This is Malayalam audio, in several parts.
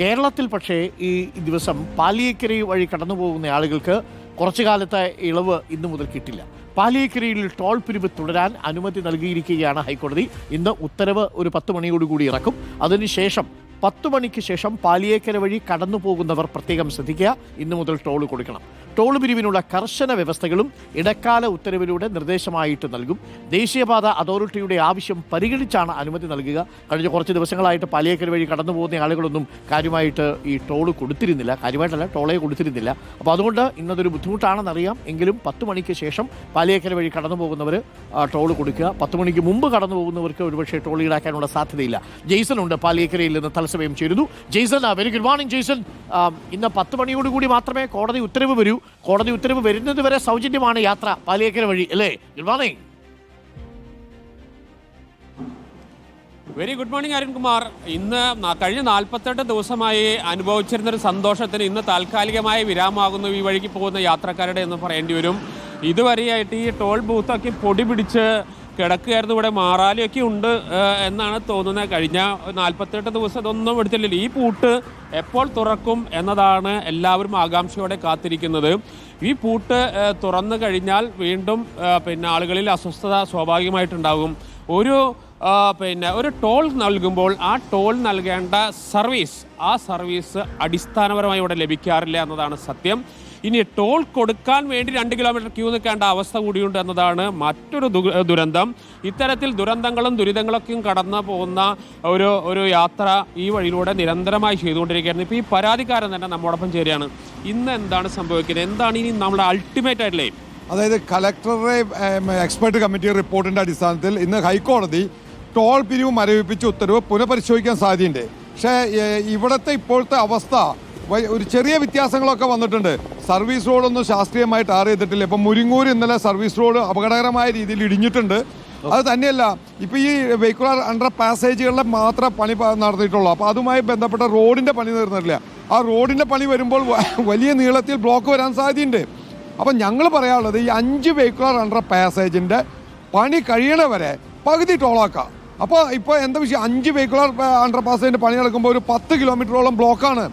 കേരളത്തിൽ പക്ഷേ ഈ ദിവസം പാലിയേക്കരി വഴി കടന്നു പോകുന്ന ആളുകൾക്ക് കുറച്ചു കാലത്തെ ഇളവ് ഇന്നു മുതൽ കിട്ടില്ല. പാലിയേക്കരയിൽ ടോൾ പിരിവ് തുടരാൻ അനുമതി നൽകിയിരിക്കുകയാണ് ഹൈക്കോടതി. ഇന്ന് ഉത്തരവ് ഒരു പത്ത് മണിയോടുകൂടി ഇറക്കും. അതിനുശേഷം പത്ത് മണിക്ക് ശേഷം പാലിയേക്കര വഴി കടന്നു പോകുന്നവർ പ്രത്യേകം ശ്രദ്ധിക്കുക. ഇന്നു മുതൽ ടോൾ കൊടുക്കണം. ടോൾ പിരിവിനുള്ള കർശന വ്യവസ്ഥകളും ഇടക്കാല ഉത്തരവിലൂടെ നിർദ്ദേശമായിട്ട് നൽകും. ദേശീയപാത അതോറിറ്റിയുടെ ആവശ്യം പരിഗണിച്ചാണ് അനുമതി നൽകുക. കഴിഞ്ഞ കുറച്ച് ദിവസങ്ങളായിട്ട് പാലിയേക്കര വഴി കടന്നു പോകുന്ന ആളുകളൊന്നും കാര്യമായിട്ട് ഈ ടോൾ കൊടുത്തിരുന്നില്ല. കാര്യമായിട്ടല്ല ടോളേ കൊടുത്തിരുന്നില്ല. അപ്പോൾ അതുകൊണ്ട് ഇന്നതൊരു ബുദ്ധിമുട്ടാണെന്നറിയാം. എങ്കിലും പത്ത് മണിക്ക് ശേഷം പാലിയേക്കര വഴി കടന്നു പോകുന്നവർ ടോൾ കൊടുക്കുക. പത്ത് മണിക്ക് മുമ്പ് കടന്നു പോകുന്നവർക്ക് ഒരുപക്ഷെ ടോൾ ഈടാക്കാനുള്ള സാധ്യതയില്ല. ജെയ്സൺ ഉണ്ട് പാലിയേക്കരയിൽ നിന്ന് തത്സമയം ചേരുന്നു. Jaison very good morning Jaison. ഇന്ന് പത്ത് മണിയോടുകൂടി മാത്രമേ കോടതി ഉത്തരവ് വരൂ. കോടതി ഉത്തരവ് വരുന്നത് വരെ സൗജന്യമാണ് യാത്ര പാലിയേക്കര വഴി അല്ലേ? Good morning very good morning Arunkumar. ഇന്ന് കഴിഞ്ഞ നാൽപ്പത്തെട്ട് ദിവസമായി അനുഭവിച്ചിരുന്ന ഒരു സന്തോഷത്തിന് ഇന്ന് താൽക്കാലികമായ വിരാമമാകുന്നു ഈ വഴിക്ക് പോകുന്ന യാത്രക്കാരുടെ എന്ന് പറയേണ്ടി വരും. ഇതുവരെയായിട്ട് ഈ ടോൾ ബൂത്തൊക്കെ പൊടി പിടിച്ച് കിടക്കുകയായിരുന്നു. ഇവിടെ മാറാലിയൊക്കെ ഉണ്ട് എന്നാണ് തോന്നുന്നത്. കഴിഞ്ഞ നാൽപ്പത്തെട്ട് ദിവസം ഇതൊന്നും എടുത്തില്ലല്ലോ ഈ പൂട്ട് എപ്പോൾ തുറക്കും എന്നതാണ് എല്ലാവരും ആകാംക്ഷയോടെ കാത്തിരിക്കുന്നത്. ഈ പൂട്ട് തുറന്നു കഴിഞ്ഞാൽ വീണ്ടും പിന്നെ ആളുകളിൽ അസ്വസ്ഥത സ്വാഭാവികമായിട്ടുണ്ടാകും. ഒരു പിന്നെ ഒരു ടോൾ നൽകുമ്പോൾ ആ ടോൾ നൽകേണ്ട സർവീസ് ആ സർവീസ് അടിസ്ഥാനപരമായി ഇവിടെ ലഭിക്കാറില്ല എന്നതാണ് സത്യം. ഇനി ടോൾ കൊടുക്കാൻ വേണ്ടി രണ്ട് കിലോമീറ്റർ ക്യൂ നിൽക്കേണ്ട അവസ്ഥ കൂടിയുണ്ട് എന്നതാണ് മറ്റൊരു ദുരന്തം. ഇത്തരത്തിൽ ദുരന്തങ്ങളും ദുരിതങ്ങളൊക്കെയും കടന്നു പോകുന്ന ഒരു ഒരു യാത്ര ഈ വഴിയിലൂടെ നിരന്തരമായി ചെയ്തുകൊണ്ടിരിക്കുകയായിരുന്നു. ഇപ്പോൾ ഈ പരാതിക്കാരൻ തന്നെ നമ്മോടൊപ്പം ചേരുകയാണ്. ഇന്ന് എന്താണ് സംഭവിക്കുന്നത്? എന്താണ് ഇനി നമ്മുടെ അൾട്ടിമേറ്റ് ആയിട്ടുള്ളത് അതായത് കലക്ടറുടെ എക്സ്പെർട്ട് കമ്മിറ്റി റിപ്പോർട്ടിന്റെ അടിസ്ഥാനത്തിൽ ഇന്ന് ഹൈക്കോടതി ടോൾ പിരിവ് മരവിപ്പിച്ച ഉത്തരവ് പുനഃപരിശോധിക്കാൻ സാധ്യതയുണ്ട്. പക്ഷേ ഇവിടുത്തെ ഇപ്പോഴത്തെ അവസ്ഥ ഒരു ചെറിയ വ്യത്യാസങ്ങളൊക്കെ വന്നിട്ടുണ്ട്. സർവീസ് റോഡൊന്നും ശാസ്ത്രീയമായിട്ട് ടാർ ചെയ്തിട്ടില്ല. ഇപ്പം മുരിങ്ങൂർ ഇന്നലെ സർവീസ് റോഡ് അപകടകരമായ രീതിയിൽ ഇടിഞ്ഞിട്ടുണ്ട്. അത് തന്നെയല്ല ഇപ്പം ഈ വെഹിക്കുലർ അണ്ടർ പാസേജുകളിലെ മാത്രം പണി നടത്തിയിട്ടുള്ളൂ അപ്പോൾ അതുമായി ബന്ധപ്പെട്ട റോഡിന്റെ പണി തീർന്നിട്ടില്ല. ആ റോഡിന്റെ പണി വരുമ്പോൾ വലിയ നീളത്തിൽ ബ്ലോക്ക് വരാൻ സാധ്യതയുണ്ട്. അപ്പം ഞങ്ങൾ പറയാനുള്ളത് ഈ അഞ്ച് വെഹിക്കുലർ അണ്ടർ പാസേജിന്റെ പണി കഴിയണവരെ പകുതി ടോളാക്കാം. അപ്പോൾ ഇപ്പോൾ എന്താ വിഷയം? അഞ്ച് വെഹിക്കുലർ അണ്ടർ പാസേജിന്റെ പണി നടക്കുമ്പോൾ ഒരു പത്ത് കിലോമീറ്ററോളം ബ്ലോക്കാണ്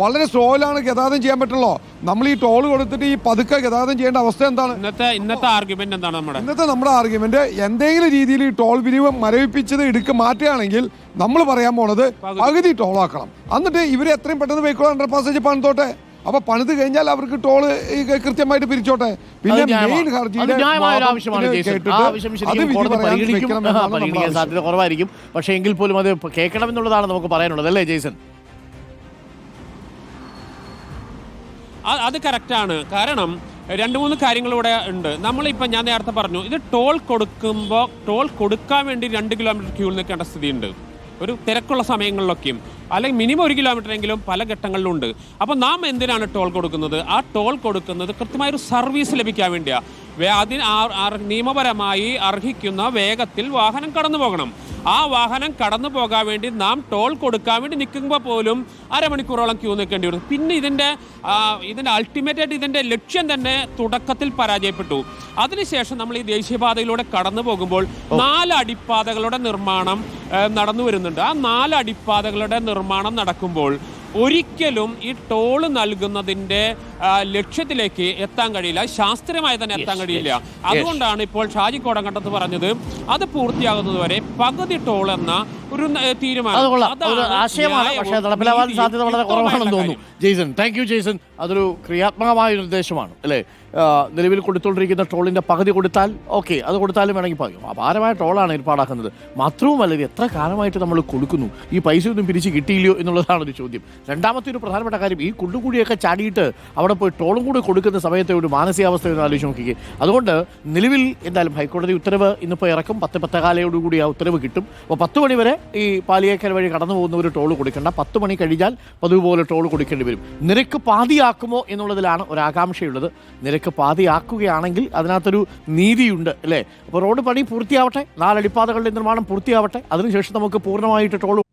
വളരെ സ്ലോയിലാണ് ഗതാഗതം ചെയ്യാൻ പറ്റുള്ളൂ. നമ്മൾ ഈ ടോൾ കൊടുത്തിട്ട് ഈ പതുക്കെ ഗതാഗതം ചെയ്യേണ്ട അവസ്ഥ എന്താണ്? ഇന്നത്തെ ഇന്നത്തെ ആർഗ്യുമെന്റ് എന്താണ് നമ്മുടെ? ഇന്നത്തെ നമ്മുടെ ആർഗ്യുമെന്റ് എന്തെങ്കിലും രീതിയിൽ ഈ ടോൾ പിരിവ് മരവിപ്പിച്ചത് ഇടുക്ക് മാറ്റുകയാണെങ്കിൽ നമ്മൾ പറയാൻ പോണത് പകുതി. ടോളാക്കണം എന്നിട്ട് ഇവർ എത്രയും പെട്ടെന്ന് വെഹിക്കുലർ അണ്ടർ പാസേജ് പണിതോട്ടെ? അപ്പൊ പണിത് കഴിഞ്ഞാൽ അവർക്ക് ടോൾ ഈ കൃത്യമായിട്ട് പിരിച്ചോട്ടെ. പിന്നെ മെയിൻ അത് ഹർജിയുടെ സാധ്യത കുറവായിരിക്കും. പക്ഷേ എങ്കിൽ പോലും അത് കേൾക്കണം എന്നുള്ളതാണ് നമുക്ക് പറയാനുള്ളത് അല്ലേ ജെയ്സൺ? അത് കറക്റ്റാണ് കാരണം രണ്ട് മൂന്ന് കാര്യങ്ങളിവിടെ ഉണ്ട്. നമ്മളിപ്പോൾ ഞാൻ നേരത്തെ പറഞ്ഞു ഇത് ടോൾ കൊടുക്കുമ്പോൾ ടോൾ കൊടുക്കാൻ വേണ്ടി രണ്ട് കിലോമീറ്റർ ക്യൂ നിൽക്കേണ്ട സ്ഥിതിയുണ്ട്. ഒരു തിരക്കുള്ള സമയങ്ങളിലൊക്കെയും. അല്ലെങ്കിൽ മിനിമം ഒരു കിലോമീറ്റർ എങ്കിലും പല ഘട്ടങ്ങളിലും ഉണ്ട് അപ്പോൾ നാം എന്തിനാണ് ടോൾ കൊടുക്കുന്നത്? ആ ടോൾ കൊടുക്കുന്നത് കൃത്യമായൊരു സർവീസ് ലഭിക്കാൻ വേണ്ടിയാണ് അതിന് നിയമപരമായി അർഹിക്കുന്ന വേഗത്തിൽ വാഹനം കടന്നു പോകണം ആ വാഹനം കടന്നു പോകാൻ വേണ്ടി നാം ടോൾ കൊടുക്കാൻ വേണ്ടി നിൽക്കുമ്പോൾ പോലും അരമണിക്കൂറോളം ക്യൂ നിൽക്കേണ്ടി വരും പിന്നെ ഇതിന്റെ ഇതിന്റെ അൾട്ടിമേറ്റ് ആയിട്ട് ഇതിന്റെ ലക്ഷ്യം തന്നെ തുടക്കത്തിൽ പരാജയപ്പെട്ടു. അതിനുശേഷം നമ്മൾ ഈ ദേശീയപാതയിലൂടെ കടന്നു പോകുമ്പോൾ നാല് അടിപ്പാതകളുടെ നിർമ്മാണം നടന്നു വരുന്നുണ്ട്. ആ നാല് അടിപ്പാതകളുടെ നിർമ്മാണം നടക്കുമ്പോൾ ഒരിക്കലും ഈ ടോൾ നൽകുന്നതിന്റെ ലക്ഷ്യത്തിലേക്ക് എത്താൻ കഴിയില്ല. ശാസ്ത്രീയമായി തന്നെ എത്താൻ കഴിയില്ല. അതുകൊണ്ടാണ് ഇപ്പോൾ ഷാജി കോടങ്കണ്ടത്ത് പറഞ്ഞത് അത് പൂർത്തിയാകുന്നതുവരെ പകുതി ടോൾ എന്ന ഒരു ആശയമാണ് പക്ഷേ നടപ്പിലാവാൻ സാധ്യത വളരെ കുറവാണെന്ന് തോന്നുന്നു. Jaison thank you Jaison. അതൊരു ക്രിയാത്മകമായ നിർദ്ദേശമാണ് അല്ലേ? നിലവിൽ കൊടുത്തുകൊണ്ടിരിക്കുന്ന ട്രോളിന്റെ പകുതി കൊടുത്താൽ ഓക്കെ അത് കൊടുത്താലും വേണമെങ്കിൽ പറയും. അപാരമായ ടോളാണ് ഏർപ്പാടാക്കുന്നത്. മാത്രവുമല്ല ഇത് എത്ര കാലമായിട്ട് നമ്മൾ കൊടുക്കുന്നു? ഈ പൈസ ഒന്നും പിരിച്ച് കിട്ടിയില്ലയോ എന്നുള്ളതാണ് ഒരു ചോദ്യം. രണ്ടാമത്തെ ഒരു പ്രധാനപ്പെട്ട കാര്യം ഈ കുണ്ടുകൂടിയൊക്കെ ചാടിയിട്ട് അവിടെ പോയി ട്രോളും കൂടി കൊടുക്കുന്ന സമയത്തെ ഒരു മാനസികാവസ്ഥ ഒന്ന് ആലോചിച്ച് നോക്കി അതുകൊണ്ട് നിലവിൽ എന്തായാലും ഹൈക്കോടതി ഉത്തരവ് ഇന്നിപ്പോൾ ഇറക്കും. പത്ത് പത്തകാലയോടുകൂടി ആ ഉത്തരവ് കിട്ടും. അപ്പോൾ പത്ത് മണി വരെ ഈ പാലിയേക്കൽ വഴി കടന്നു പോകുന്നവർ ടോൾ കൊടുക്കേണ്ട. പത്ത് മണി കഴിഞ്ഞാൽ പതിവ് പോലെ ടോൾ കൊടുക്കേണ്ടി വരും. നിരക്ക് പാതിയാക്കുമോ എന്നുള്ളതിലാണ് ഒരാകാംക്ഷയുള്ളത്. നിരക്ക് പാതിയാക്കുകയാണെങ്കിൽ അതിനകത്തൊരു നീതിയുണ്ട് അല്ലേ? അപ്പോൾ റോഡ് പണി പൂർത്തിയാവട്ടെ. നാലടിപ്പാതകളുടെ നിർമ്മാണം പൂർത്തിയാവട്ടെ. അതിനുശേഷം നമുക്ക് പൂർണമായിട്ട് ടോൾ